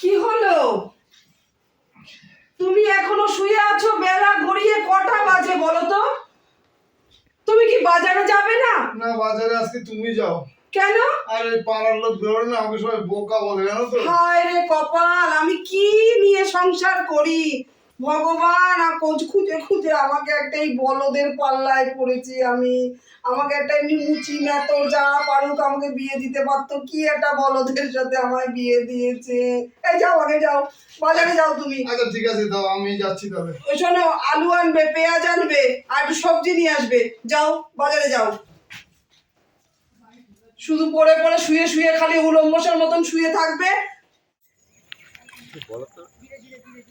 কি হলো? তুমি এখনও শুয়ে আছো? বেলা গড়িয়ে কটা বাজে বলো তো? তুমি কি বাজারে যাবে না? না বাজারে আজকে তুমি যাও। কেন? আরে পাড়ার লোক বেরোয় না আমাকে সবাই বোকা বলে জানো তো? হায় রে কপাল আমি কি নিয়ে সংসার করি? ভগবান কোচ খুঁজে খুঁজে আমাকে একটা এই বলদের পাল্লায় পড়েছি আমি। আমাকে একটা এমনি মুচি মেতর যা পারুক আমাকে বিয়ে দিতে পারতো। কি একটা বলদের সাথে আমায় বিয়ে দিয়েছে। এই যাও আগে যাও। বাজারে যাও তুমি। আচ্ছা ঠিক আছে দাও আমি যাচ্ছি তবে ওই শোনো আলু আনবে পেঁয়াজ আনবে আর একটু সবজি নিয়ে আসবে। যাও বাজারে যাও। শুধু পরে পরে শুয়ে শুয়ে খালি উলম্বসের মতন শুয়ে থাকবে।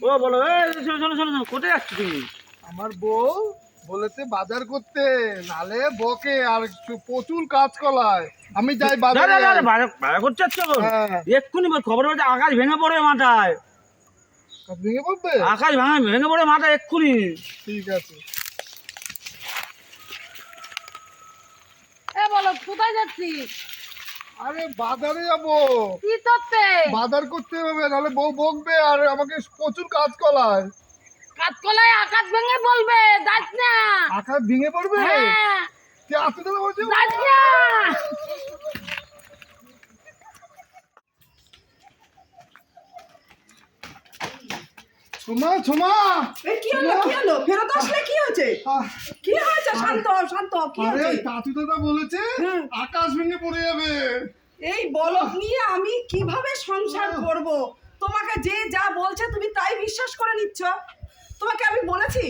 ও বলো এই শোনো শোনো কোথায় যাচ্ছ তুমি? আমার বউ বলেছে বাজার করতে নালে বকে আর একটু- প্রচুর কাজ কলায় আমি যাই বাজারে। দাঁড়া বাজা বাজা করতে যাচ্ছ হ্যাঁ। এক্ষুনি খবর বলছে আকাশ ভেঙে পড়ে মাথায়। ভেঙে পড়বে? আকাশ ভাঙা ভেঙে পড়ে মাথায় এক্ষুনি। ঠিক আছে। এ বলো কোথায় যাচ্ছিস? আরে বাজারে যাব। কি করতে? বাজার করতে হবে নাহলে বউ বকবে আর আমাকে প্রচুর কাজ কলায় কাঠকলায় আকাশ ভেঙে বলবে যাস না। আকাশ ভেঙে পড়বে? হ্যাঁ। তুই আসতে দেবে যাস না। ছোমা ছোমা এই কি হলো কি হলো? ফেরত আসলে কি হয়েছে? কি হয়েছে? শান্ত হও, শান্ত হও, কি হয়েছে? তাতু দাদা বলেছে আকাশ ভেঙে পড়ে যাবে। এই বলক নিয়ে আমি কীভাবে সংসার করব? তোমাকে যে যা বলছে তুমি তাই বিশ্বাস করে নিচ্ছ? তোমাকে আমি বলেছি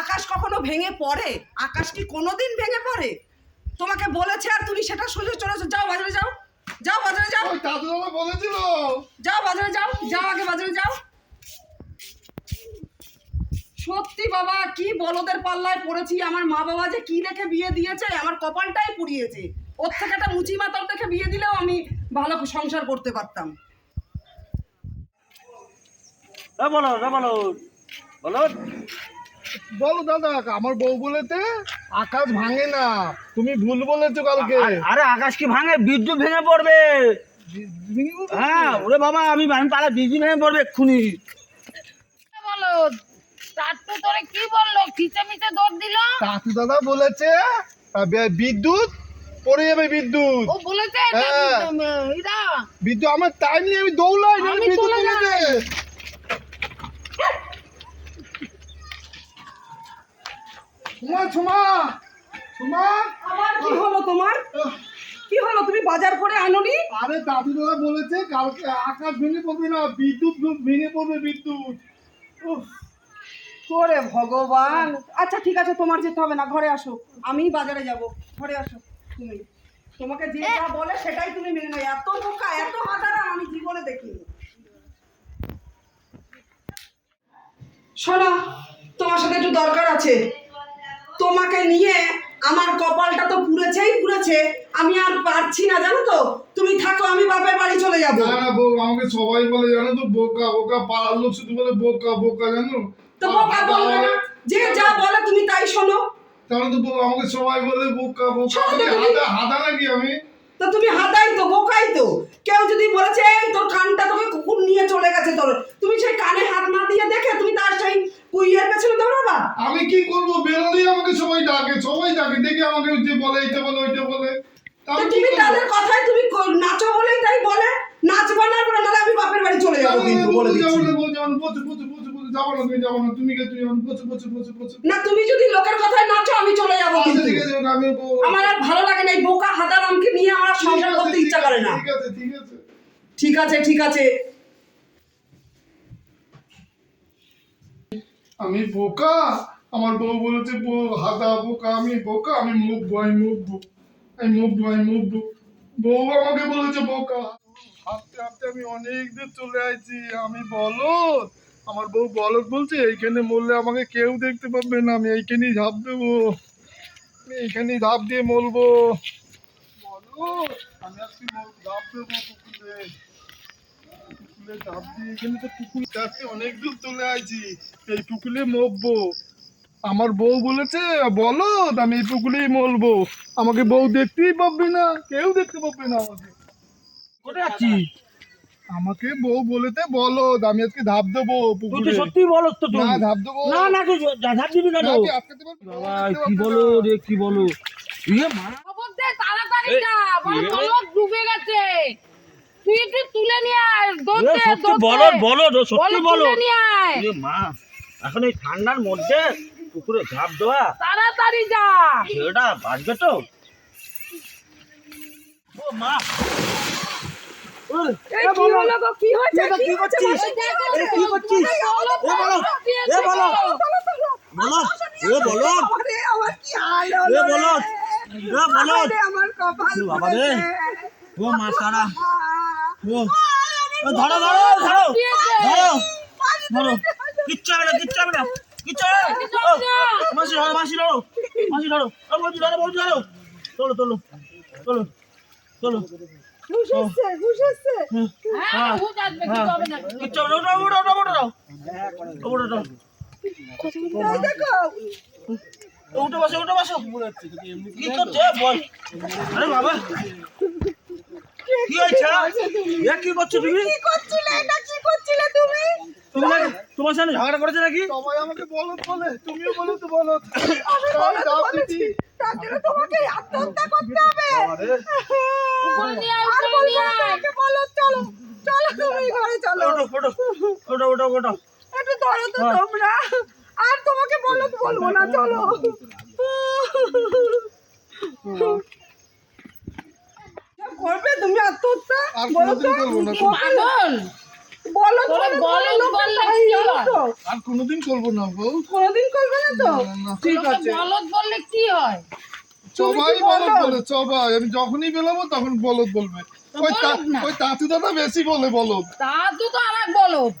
আকাশ কখনো ভেঙে পড়ে? আকাশ কি কোনোদিন ভেঙে পড়ে? তোমাকে বলেছে আর তুমি সেটা সোজা চলেছো যাও বাজারে যাও। যাও বাজারে যাও। তাতু দাদা বলেছিল। যাও বাজারে যাও। যাও আগে বাজারে যাও। সত্যি বাবা কি বলদের পাল্লায় পড়েছি? আমার মা বাবা যে কি দেখে বিয়ে দিয়েছে আমার কপালটাই পুড়িয়েছে। ওর থেকে একটা মুচি মাতার দেখে বিয়ে দিলেও আমি ভালো সংসার করতে পারতাম। এ বলো বলো বলো। বলো দাদা আমার বউ বলেছে আকাশ ভাঙে না। তুমি ভুল বলেছ কালকে। আরে আকাশ কি ভাঙে? বিদ্যুৎ ভেঙে পড়বে। হ্যাঁ ওরে বাবা আমি আমি পাড়া বিদ্যুৎ ভেঙে পড়বে এক্ষুনি। এ বলো তার তোরে কি বলল? খিচে মিচে দৌড় দিল? তাতু দাদা বলেছে বিদ্যুৎ পড়ে যাবে বিদ্যুৎ। ও বলেছে হ্যাঁ। বিদ্যুৎ আমার টাইম নিয়ে আমি নাহলে বিদ্যুৎ চলে কি হলো তোমার? কি হলো? তুমি বাজার করে আনোনি? আরে দাদু দাদা বলেছে কালকে আকাশ ভেঙে পড়বে না বিদ্যুৎ ভেঙে পড়বে বিদ্যুৎ। উফ, ভগবান। আচ্ছা ঠিক আছে, তোমার যেতে হবে না, ঘরে আসো। আমি বাজারে যাব। ঘরে আসো, তুমি। তোমাকে বলে সেটাই তুমি মেনে এত বোকা, এত হাতারা আমি জীবনে দেখিনি। শোনো, তোমার সাথে একটু দরকার আছে। তোমাকে নিয়ে আমার কপালটা তো পুড়েছেই পুড়েছে। আমি আর পারছি না, জানো তো? তুমি থাকো, আমি বাপের বাড়ি চলে যাব। আমাকে সবাই বলে, জানো তো, বোকা বোকা, পাড়ার লোক শুধু বলে বোকা বোকা, জানো? তো বোকা বলবে না? যে যা বলে তুমি তাই শোনো। তাহলে তো আমাকে সবাই বলে বোকা বোকা। হাদা হাদা নাকি আমি? তো তুমি হাতাই তো বোকাই তো। কেউ যদি বলেছে এই তোর কানটা তোকে কুকুর নিয়ে চলে গেছে তোর। তুমি সেই কানে হাত না দিয়ে দেখে তুমি তার সেই কুইয়ের পেছনে দৌড়াবা? আমি কি করব? বেরোলেই আমাকে সবাই ডাকে সবাই ডাকে। দেখে আমাকে যে বলে এইটা বলে ওইটা বলে। তুমি তাদের কথায় তুমি নাচো বলেই তাই বলে। নাচবা না করে নাহলে আমি বাপের বাড়ি চলে যাব কিন্তু বলে দিচ্ছি। যাব না, তুমি যাব না, তুমি কে, তুমি বসে, বসে, বসে, বসে। না তুমি যদি লোকের কথায় নাচো আমি চলে যাব আচ্ছা, কিন্তু। ঠিক আছে, আমি আমার আর ভালো লাগে না এই বোকা হাদারামকে নিয়ে আমার সংসার করতে ইচ্ছা করে না। ঠিক আছে, ঠিক আছে। ঠিক আছে ঠিক আছে। আমি বোকা আমার বউ বলেছে বউ হাদা বোকা আমি বোকা আমি মুখবো আমি মুখবো আমি মুখবো আমি মুখবো বউ আমাকে বলেছে বোকা। হাঁটতে হাঁটতে আমি অনেক দূর চলে আসছি আমি বলো আমার বউ বলক বলছে, এইখানে মরলে আমাকে কেউ দেখতে পাবে না, আমি এইখানেই ঝাঁপ দেবো। আমি এইখানেই ঝাঁপ দিয়ে মরবো। আজকে এখানে তো পুকুর কাছে অনেক দূর চলে আসছি এই পুকুরে মরবো। আমার বউ বলেছে বলো আমি এই পুকুরেই মরবো। আমাকে বউ দেখতেই পাবে না, কেউ দেখতে পাবে না আমাকে। কোথায় আমাকে বউ বলেতে বলো আমি আজকে ধাপ দেবো পুকুরে। সত্যি বলো তো তুই। না ধাপ দেবো না না তুই ঝাঁপ দিবি না, না। বাবা কি বলো রে কি বলো? ইয়ে মা খবর দে তাড়াতাড়ি যা বল এ, ডুবে গেছে। তুই একটু তুলে নিয়ে আয় সত্যি বলো বলো তো, সত্যি বলো তুলে নিয়ে আয়। ইয়ে মা এখন এই ঠান্ডার মধ্যে পুকুরে ঝাঁপ দেওয়া। তাড়াতাড়ি যা। ছেলেটা বাঁচবে তো? ও মা। কি হলো গো কি হয়েছে? কি করছিস? এ, কি করছিস? এ, বলো, এ, বলো। বলো। এ বলো। আমার কি হাল এ বলো। রে? এ বলো। আমার কপাল বাবা রে। ও মা সারা। ও। ধরো ধরো ধরো। ধরো। ধরো। কিচ্ছু হবে না কিচ্ছু হবে না। কিচ্ছু হবে না। মাসি ধরো মাসি ধরো। মাসি ধরো। বৌদি ধরো বৌদি ধরো। তোলো তোলো। তোলো তোলো। হ্যাঁ। উঠে বসো উঠে বসো। কি করছে? বল। আরে বাবা। কি হয়েছে? এ কি করছ তুমি? কি করছিলে? এটা কি করছিলে তুমি? তুমি তোমার সাথে ঝগড়া করেছে নাকি? সবাই আমাকে বলো বলে তুমিও বলো তো বলো। আমি বলে তার জন্য তোমাকে আত্মহত্যা করতে হবে। উপরে নিয়ে আয়, আর বলব না তোমাকে, বলো চলো চলো তুমি ঘরে চলো। ওটো ওটো ওটো ওটো ওটো একটু ধরো তো তোমরা। আর তোমাকে বলো তো বলব না চলো। করবে তুমি আত্মহত্যা বলো তো? পাগল। আর কোনোদিন করব না বউ। কোনোদিন করবে না তো? ঠিক আছে। বলদ বললে কি হয়? সবাই কি বলদ বলো? বলে সবাই। আমি যখনই বেলাবো তখন বলদ বলবে। ওই। ওই তাঁতু দাদা বেশি বলে বলদ। তাতু তো আর এক বলদ।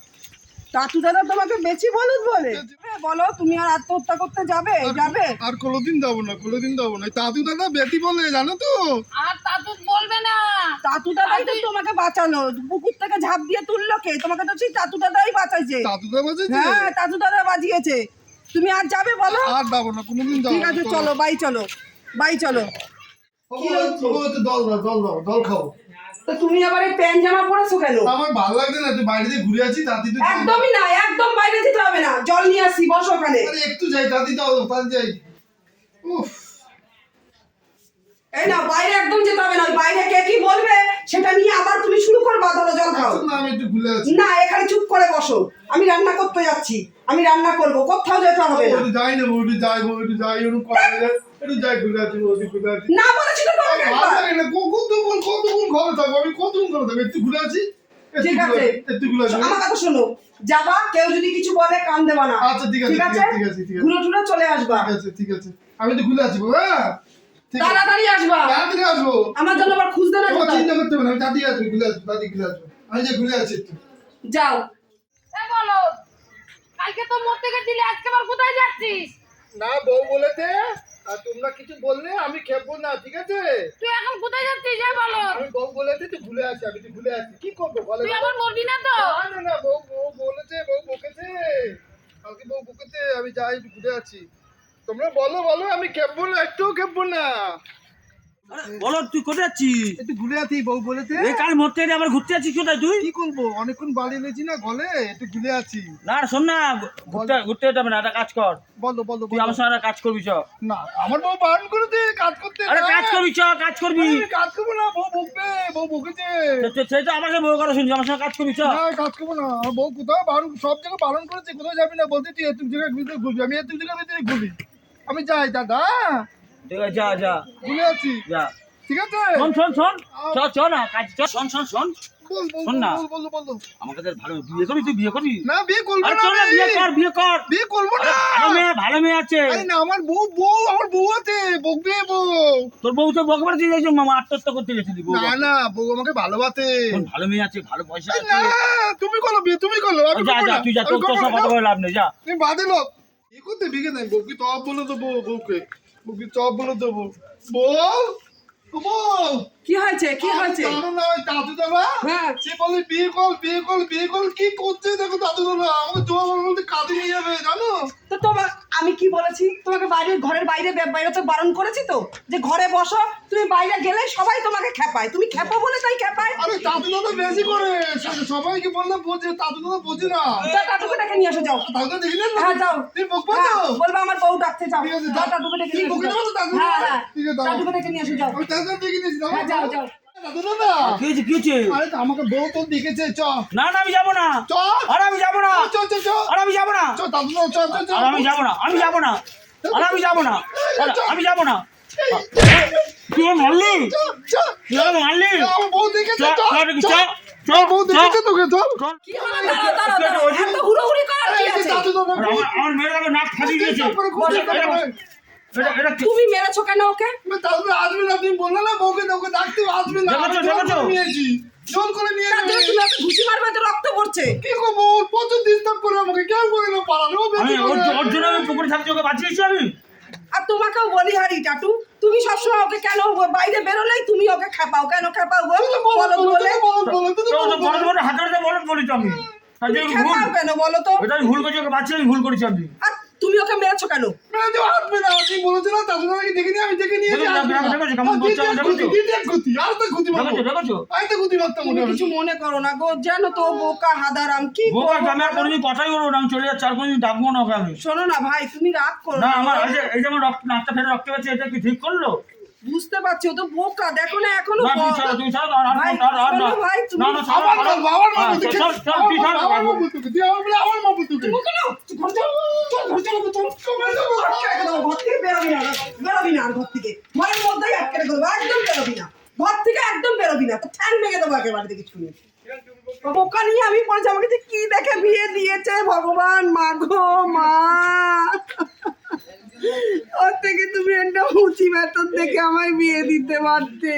তাতু দাদা তোমাকে বেশি বলুন বলে। হ্যাঁ, বলো তুমি আর আত্মহত্যা করতে যাবে? যাবে? আর কোনোদিন যাব না কোনোদিন যাব না। তাঁতু দাদা বেশি বলে জানো তো? আর তা তুই বলবে না। তাতু দাদাই তো তোমাকে বাঁচালো। পুকুর থেকে ঝাঁপ দিয়ে তুললো কে? তোমাকে তো সেই তাতু দাদাই বাঁচাইছে। তাঁতু দাদা বলছে হ্যাঁ তাতু দাদা বাঁচিয়েছে। তুমি আর যাবে বলো? আর যাব না কোনোদিন যাব ঠিক আছে চলো। বাই চলো বাই চলো। কি হচ্ছে দল দাও দল দাও দল খাও। তো তুমি আবার এই প্যান্ট জামা পরেছো কেন? আমার ভালো লাগছে না তুই বাইরে ঘুরে আছি তাঁতি তুই একদমই না একদম বাইরে যেতে হবে না জল নিয়ে আসি বসো ওখানে। আরে একটু যাই তাঁতি দাও তাঁতি যাই। উফ। এই না বাইরে একদম যেতে হবে না বাইরে কে কি বলবে সেটা নিয়ে আবার তুমি শুরু করবা ধরো জল খাও। না আমি একটু ঘুরে আছি না এখানে চুপ করে বসো আমি রান্না করতে যাচ্ছি আমি রান্না করব কোথাও যেতে হবে না। যাই না বউ, একটু যাই বউ, যাই ওরকম করা একটু যাই ঘুরে আছি বউ, ঘুরে আছি না বলেছি তো তোমাকে ভালো একবার। লাগে না ক- কতক্ষণ কতক্ষণ ঘরে থাকব? আমি কতক্ষণ ঘরে থাকব? একটু ঘুরে আছি ঠিক আছে। একটু ঘুরে আছি আমার কথা শোনো। যাবা কেউ যদি কিছু বলে কান দেবা না। আচ্ছা ঠিক আছে ঠিক আছে? ঠিক আছে ঘুরে টুরে চলে আসবা। ঠিক আছে ঠিক আছে। আমি একটু ঘুরে আছি হ্যাঁ? তাড়াতাড়ি আসবা। তাড়াতাড়ি আসব। আমার জন্য আবার খুঁজতে না চিন্তা করতে হবে না আমি দাদি আসব ঘুরে আসব দাদি ঘুরে আসব। আমি যে ঘুরে আছি একটু। যাও। এ বলদ কালকে তো মরতে গেছিলি আজকে আবার কোথায় যাচ্ছিস? না বউ বলেছে আর তোমরা কিছু বললে আমি খেপবো না ঠিক আছে? তুই এখন কোথায় যাচ্ছিস বলো। আমি বউ বলেছে তুই ভুলে আছি আমি তুই ভুলে আছি। কি করব বলে তুই এখন মরবি না তো? না না বউ বউ বলেছে বউ বকেছে। কালকে বউ বকেছে আমি যাই ঘুরে আছি। তোমরা বলো বলো আমি খেপবো না একটুও খেপবো না। বলো তুই কোথায় যাচ্ছিস একটু ঘুরে আছি বউ বলেছে। এই কাল মরতে গেলে আবার ঘুরতে যাচ্ছিস কোথায় তুই? কি করব? অনেকক্ষণ বাড়ি লেছি না গলে একটু ঘুরে আছি। না শোন না ঘুরতে ঘুরতে যেতে না একটা কাজ কর। বলো বলো তুই আমার সঙ্গে কাজ করবি চ। না আমার বউ বারণ করেছে কাজ করতে আরে কাজ করবি চ কাজ করবি। কাজ করব না বউ বকবে বউ বকেছে। সেই তো আমাকে বউ কথা শুনছি আমার সঙ্গে কাজ করবি চ। না কাজ করব না বউ কোথাও বারণ সব জায়গায় বারণ করেছে কোথাও যাবি না বলতে তুই এত জায়গায় ভিতরে ঘুরবি আমি এত জায়গার ভিতরে ঘুরি আমি যাই দাদা। ঠিক আছে যা যা। ঘুরে আছি যা। ঠিক আছে? শোন শোন শোন। না কাজ চ শোন শোন শোন। বল বল শোন না। বল বল বল বল। আমাকে ভালো বিয়ে করবি তুই বিয়ে করবি? না বিয়ে করব না চল বিয়ে কর বিয়ে কর। বিয়ে করব না। ভালো মেয়ে ভালো মেয়ে আছে। আরে না আমার বউ বউ আমার বউ আছে। বকবে বউ। তোর বউ তো বকবার দিয়ে যাইছো মামা আত্মহত্যা করতে গেছিলি বউ না না বউ আমাকে ভালোবাসে। ভালো মেয়ে আছে ভালো পয়সা আছে। না তুমি করো বিয়ে তুমি করো আমি যা যা তুই যা তোর। কথা বলে লাভ নেই যা। তুমি বাদে লোক কি করতে নাই বউকে চপ বলে দেবো বউকে। বউকে চপ বলে দেবো বল ও বল কি হয়েছে? কি হয়েছে? দাদু দাদা হ্যাঁ। সে বলে বিয়ে বিয়ে বিয়ে কি করছে দেখো দাদু দাদা আমাকে বলতে কাজে নিয়ে যাবে জানো? তো তোমার আমি কি বলেছি? তোমাকে বাইরে ঘরের বাইরে বে- বেরোতে বারণ করেছি তো? যে ঘরে বসো তুমি বাইরে গেলে সবাই তোমাকে খেপায়। তুমি খেপো বলে তাই খেপায়? আরে দাদুদা তো বেশি করে সবাইকে বললে বোঝে দাদুদা তো বোঝে না। যা টাটুকে ডেকে নিয়ে আসো যাও। দাদুদা দেখিলেন না? হ্যাঁ যাও। তুই বকবো হ্যাঁ, তো বলবে আমার বউ ডাকতে যাও। আছে, যাও। যাও। ডেকে নিয়ে আসো তো? হ্যাঁ হ্যাঁ। টাটুকে ডেকে নিয়ে আসো যাও। দেখে নিয়েছি দাও হ্যাঁ যাও যাও। কি কি আমাকে বউ তো দেখেছে চ। না না আমি যাব না। চ। আর আমি যাব না। চ চ চ আর আমি যাব না। চ দাদুদা চ চ চ। আর আমি যাব না আমি যাব না। আর আমি যাব না। আমি যাব না। তুই মারলি? চ চ। আমাকে মারলি? আমার বউ দেখেছে চ চ। চ চ চ। চ বউ দেখেছে তোকে চল কি হলো দাঁড়াও দাঁড়াও এত হুড়োহুড়ি করার কি আছে? আমার আমার নাক ফাটিয়ে দিয়েছে। তুমি মেরেছো কেন ওকে? দাদুদা আসবে না তুমি বললে না বউকে ওকে ডাকতে আসবে না। নিয়েছি। জোর করে নিয়ে তুমি ওকে ঘুষি মারবে তো রক্ত পড়ছে। কি করব? ওর প্রচুর ডিস্টার্ব করে আমাকে। কেউ করে না পালানো ও আমি বেশি ওর জন্য আমি পুকুরে থাকতে ওকে বাঁচিয়েছি আমি। আর তোমাকেও বলি হারি টাটু তুমি সবসময় ওকে কেন বাইরে বেরোলেই তুমি ওকে খেপাও। কেন খেপাও বলো, বলো বলো, তো বলো, তো বলো, আমি। ভুল কেন বলো তো? ভুল করেছি ওকে বাঁচিয়ে আমি ভুল করেছি আমি। আর তুমি ওকে মেরেছো কেন? মেরে তুমি বলেছ না, দেখে নিয়ে আমি দেখে। কিছু মনে করো না গো জানো তো বোকা হাদারাম কি বোকা আমি আর কোনোদিন কথাই বলব না আমি চলে যাচ্ছি আর কোনোদিন ডাকবো না ওকে আমি। শোনো না ভাই তুমি রাগ করো না না। আমার এই যে আমার রক্ত নাকটা ফেলে রক্ত পেয়েছে এটা কি ঠিক করল? বুঝতে পারছি ও তো বোকা দেখো না এখনও ভাই, ঘর থেকে বেরোবি না বেরোবি না আর ঘর থেকে। ঘরের মধ্যেই আটকে দেবো, একদম বেরোবি না। ঘর থেকে একদম বেরোবি না, তো ঠ্যাং দেবো একেবারে দেখে শুনে। বোকা নিয়ে আমি আমাকে যে কি দেখে বিয়ে দিয়েছে ভগবান, মা মা। ওর থেকে তুমি একটা উঁচি বেতন দেখে আমায় বিয়ে দিতে পারতে।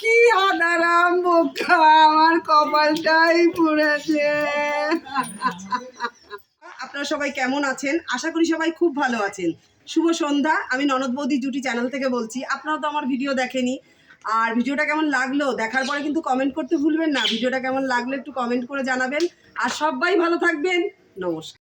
কি হাদারাম বোকা, আমার কপালটাই পুড়েছে। আপনারা সবাই কেমন আছেন? আশা করি সবাই খুব ভালো আছেন। শুভ সন্ধ্যা, আমি ননদ বৌদি জুটি চ্যানেল থেকে বলছি। আপনারা তো আমার ভিডিও দেখেনি। আর ভিডিওটা কেমন লাগল? দেখার পরে কিন্তু কমেন্ট করতে ভুলবেন না। ভিডিওটা কেমন লাগল একটু কমেন্ট করে জানাবেন। আর সবাই ভালো থাকবেন। নমস্কার।